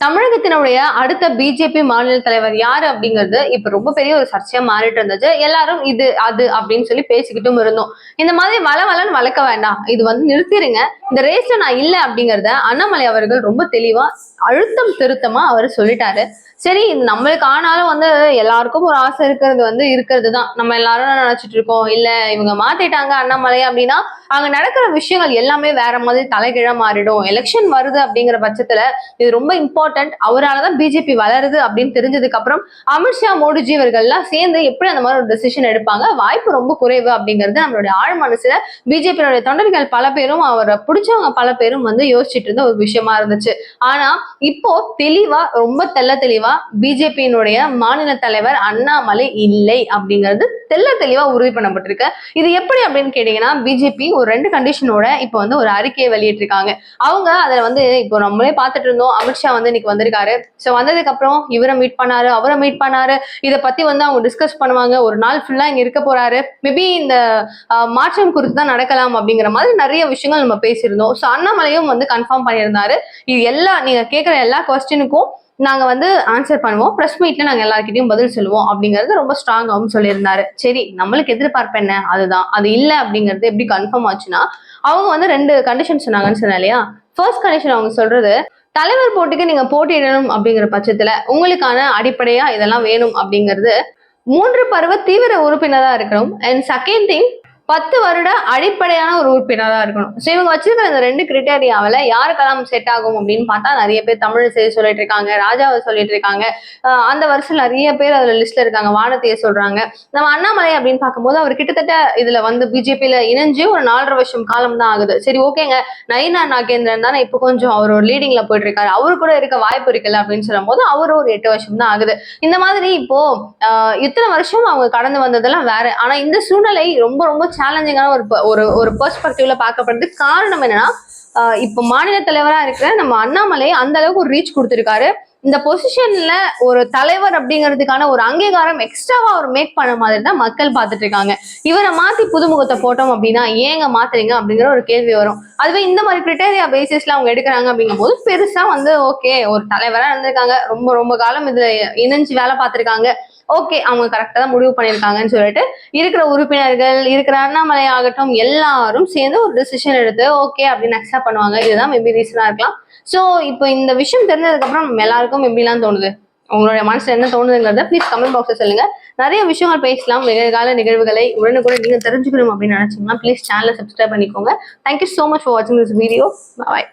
தமிழகத்தினுடைய அடுத்த பிஜேபி மாநில தலைவர் யாரு அப்படிங்கிறது இப்ப ரொம்ப பெரிய ஒரு சர்ச்சையா மாறிட்டு இருந்துச்சு. எல்லாரும் இது அது அப்படின்னு சொல்லி பேசிக்கிட்டும் இருந்தோம். இந்த மாதிரி வள வளன்னு வளர்க்க வேண்டாம். இது வந்து நிறுத்திடுங்க இந்த ரேஸ்ல நான் இல்லை அப்படிங்கிறத அண்ணாமலை அவர்கள் ரொம்ப தெளிவா அழுத்தம் திருத்தமா அவர் சொல்லிட்டாரு. சரி நம்மளுக்கு ஆனாலும் வந்து எல்லாருக்கும் ஒரு ஆசை இருக்கிறது வந்து இருக்கிறது தான். நம்ம எல்லாரும் நினைச்சிட்டு இருக்கோம்? இல்ல இவங்க மாத்திட்டாங்க அண்ணாமலை அப்படின்னா அங்க நடக்கிற விஷயங்கள் எல்லாமே வேற மாதிரி தலைகீழ மாறிடும். எலெக்ஷன் வருது அப்படிங்கிற பட்சத்துல இது ரொம்ப இம்பார்ட்டன்ட் அவராலதான் பிஜேபி வளருது அப்படின்னு தெரிஞ்சதுக்கு அப்புறம் அமித்ஷா மோடிஜி இவர்கள்லாம் சேர்ந்து எப்படி அந்த மாதிரி ஒரு டெசிஷன் எடுப்பாங்க? வாய்ப்பு ரொம்ப குறைவு அப்படிங்கிறது நம்மளுடைய ஆழ் மனசுல பிஜேபியினுடைய தொண்டர்கள் பல பேரும் அவரை பிடிச்சவங்க பல பேரும் வந்து யோசிச்சுட்டு இருந்த ஒரு விஷயமா இருந்துச்சு. ஆனா இப்போ தெளிவா ரொம்ப தெள்ள தெளிவா பிஜேபியினுடைய மாநில தலைவர் அண்ணாமலை இல்லை அப்படிங்கிறது தெள்ள தெளிவா உறுதி பண்ணப்பட்டிருக்கு. இது எப்படி அப்படின்னு கேட்டீங்கன்னா பிஜேபி ஒரு ரெண்டு கண்டிஷனோட இப்போ வந்து ஒரு அறிக்கையை வெளியிட்டிருக்காங்க. அவங்க அதுல வந்து இப்போ நம்மளே பார்த்துட்டு இருந்தோம். அமித்ஷா வந்து இன்னைக்கு வந்திருக்காரு. ஸோ வந்ததுக்கு அப்புறம் இவரை மீட் பண்ணாரு அவரை மீட் பண்ணாரு. இதை பத்தி வந்து அவங்க டிஸ்கஸ் பண்ணுவாங்க. ஒரு நாள் ஃபுல்லா இங்க இருக்க போறாரு. மேபி இந்த மாற்றம் குறித்து தான் நடக்கலாம் அப்படிங்கிற மாதிரி நிறைய விஷயங்கள் நம்ம பேசியிருந்தோம். ஸோ அண்ணாமலையும் வந்து கன்ஃபார்ம் பண்ணியிருந்தாரு. இது எல்லா நீங்க கேட்குற எல்லா கொஸ்டினுக்கும் நாங்க வந்து ஆன்சர் பண்ணுவோம். ப்ரெஸ் மீட்ல நாங்க எல்லாருக்கிட்டையும் பதில் சொல்லுவோம் அப்படிங்கறது ரொம்ப ஸ்ட்ராங்காகவும் சொல்லியிருந்தாரு. சரி நம்மளுக்கு எதிர்பார்ப்பு என்ன? அதுதான். அது இல்லை அப்படிங்கிறது எப்படி கன்ஃபார்ம் ஆச்சுன்னா அவங்க வந்து ரெண்டு கண்டிஷன் சொன்னாங்கன்னு சொன்னேன் இல்லையா? ஃபர்ஸ்ட் கண்டிஷன் அவங்க சொல்றது தலைவர் போட்டிக்கு நீங்க போட்டியிடணும் அப்படிங்கிற பட்சத்துல உங்களுக்கான அடிப்படையா இதெல்லாம் வேணும் அப்படிங்கிறது மூன்று பருவ தீவிர உறுப்பினராக இருக்கணும். அண்ட் செகண்ட் திங் பத்து வருட அடிப்படையான ஒரு உறுப்பினராக இருக்கணும். ஸோ இவங்க வச்சிருக்கிற இந்த ரெண்டு கிரிட்டேரியாவில் யாருக்கெல்லாம் செட் ஆகும் அப்படின்னு பார்த்தா நிறைய பேர் தமிழ் செய்தி சொல்லிட்டு இருக்காங்க ராஜாவை சொல்லிட்டு இருக்காங்க. அந்த வருஷம் நிறைய பேர் அதில் லிஸ்ட்ல இருக்காங்க வானத்தையே சொல்றாங்க. நம்ம அண்ணாமலை அப்படின்னு பார்க்கும்போது அவர் கிட்டத்தட்ட இதுல வந்து பிஜேபியில இணைஞ்சு ஒரு நாலரை வருஷம் காலம் தான் ஆகுது. சரி ஓகேங்க. நயினா நாகேந்திரன் தானே இப்போ கொஞ்சம் அவர் ஒரு லீடிங்ல போயிட்டு இருக்காரு. அவரு கூட இருக்க வாய்ப்பு இருக்குல்ல அப்படின்னு சொல்லும் போது அவரு ஒரு எட்டு வருஷம் தான் ஆகுது. இந்த மாதிரி இப்போ இத்தனை வருஷம் அவங்க கடந்து வந்ததெல்லாம் வேற. ஆனா இந்த சூழ்நிலை ரொம்ப ரொம்ப சேலஞ்சிங்கான ஒரு ஒரு ஒரு பெர்ஸ்பெக்டிவ்ல பார்க்கப்படுது காரணம் என்னன்னா இப்போ மாநில தலைவரா இருக்கிற நம்ம அண்ணாமலை அந்த அளவுக்கு ஒரு ரீச் கொடுத்துருக்காரு. இந்த பொசிஷன்ல ஒரு தலைவர் அப்படிங்கிறதுக்கான ஒரு அங்கீகாரம் எக்ஸ்ட்ராவா அவர் மேக் பண்ண மாதிரி தான் மக்கள் பார்த்துட்டு இருக்காங்க இவரை மாத்தி புதுமுகத்தை போட்டோம் அப்படின்னா ஏங்க மாத்துறீங்க அப்படிங்கிற ஒரு கேள்வி வரும். அதுவே இந்த மாதிரி கிரிட்டேரியா பேசிஸ்ல அவங்க எடுக்கிறாங்க அப்படிங்கும்போது பெருசா வந்து ஓகே ஒரு தலைவரா இருந்திருக்காங்க. ரொம்ப ரொம்ப காலம் இதுல இணைஞ்சு வேலை பார்த்திருக்காங்க. ஓகே அவங்க கரெக்டா தான் முடிவு பண்ணியிருக்காங்கன்னு சொல்லிட்டு இருக்கிற உறுப்பினர்கள் இருக்கிற அண்ணாமலை ஆகட்டும் எல்லாரும் சேர்ந்து ஒரு டிசிஷன் எடுத்து ஓகே அப்படின்னு அக்செப்ட் பண்ணுவாங்க. இதுதான் மேபி ரீசனாக இருக்கலாம். ஸோ இப்போ இந்த விஷயம் தெரிஞ்சதுக்கப்புறம் நம்ம எல்லாருக்கும் எப்படிலாம் தோணுது? உங்களுடைய மனசுல என்ன தோணுதுங்கிறத ப்ளீஸ் கமெண்ட் பாக்ஸ்ல சொல்லுங்க. நிறைய விஷயங்கள் பேசலாம். நிகழ்கால நிகழ்வுகளை உடனுக்குடன் நீங்க தெரிஞ்சுக்கணும் அப்படின்னு நினைச்சீங்கன்னா ப்ளீஸ் சேனலை சப்ஸ்கிரைப் பண்ணிக்கோங்க. Thank you so much for வாட்சிங் திஸ் வீடியோ பாய்